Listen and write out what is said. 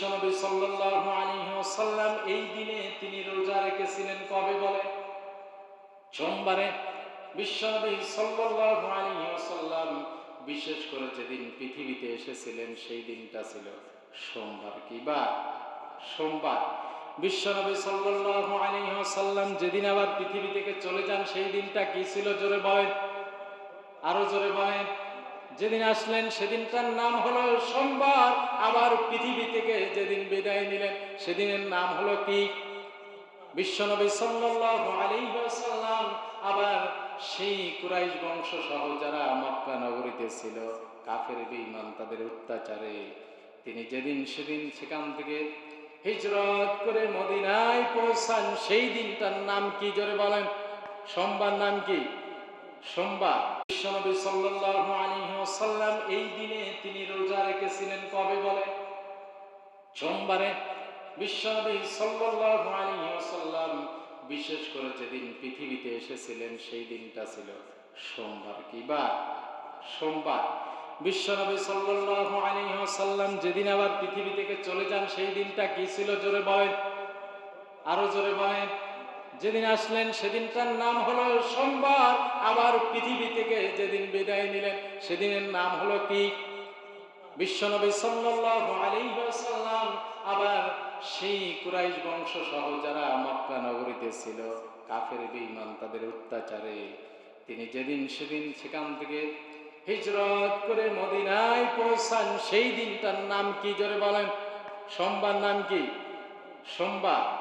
বিশ্বনবী সাল্লাল্লাহু আলাইহি ওয়াসাল্লাম এই দিনে তিনি রোজা রেখেছিলেন কবে বলে? সোমবারে। বিশ্বনবী সাল্লাল্লাহু আলাইহি ওয়াসাল্লাম বিশেষ করে যেদিন পৃথিবীতে এসেছিলেন সেই দিনটা ছিল সোমবার। কি বা? সোমবার। বিশ্বনবী সাল্লাল্লাহু আলাইহি ওয়াসাল্লাম যেদিন আবার পৃথিবী থেকে চলে যান সেই দিনটা কি ছিল? জোরে বলেন। আরও জোরে বলেন। যেদিন আসলেন, সেদিনটার নাম হলো সোমবার। আবার পৃথিবী থেকে যেদিন বিদায় নিলেন, সেদিনের নাম হলো কি? বিশ্বনবী সাল্লাল্লাহু আবার সেই কুরাইশ বংশ সহ যারা মক্কা নগরীতে ছিল, কাফের বেঈমান, তাদের অত্যাচারে তিনি যেদিন সেদিন সেখান থেকে হিজরত করে মদিনায় পৌঁছান, সেই দিনটার নাম কি? জোরে বলেন। সোমবার নাম কি? সোমবার। বিশ্বনবী সাল্লাল্লাহু ওয়াসাল্লাম এই দিনে তিনি রোজা রেখেছিলেন কবে বলে? সোমবারে। বিশ্বনবী সাল্লাল্লাহু বিশেষ করে যেদিন পৃথিবীতে এসেছিলেন, সেই দিনটা ছিল সোমবার। কি বা সোমবার। বিশ্বনবী সাল্লাল্লাহু আলাইহি যেদিন আবার পৃথিবী থেকে চলে যান, সেই দিনটা কি ছিল? জোরে বলেন। আরও জোরে বলেন। যেদিন আসলেন সেদিনটার নাম হলো সোমবার। আবার পৃথিবী থেকে যেদিন বিদায় নিলেন, সেদিনের নাম হলো কি? বিশ্বনবী সাল্লাল্লাহু আলাইহি আবার সেই কুরাইশ বংশ সহ যারা মক্কা নগরীতে ছিল, কাফের বেঈমান, তাদের অত্যাচারে। তিনি যেদিন সেদিন সেখান থেকে হিজরত করে মদিনায় পৌঁছান, সেই দিনটার নাম কি? জোরে বলেন। সোমবার নাম কি? সোমবার।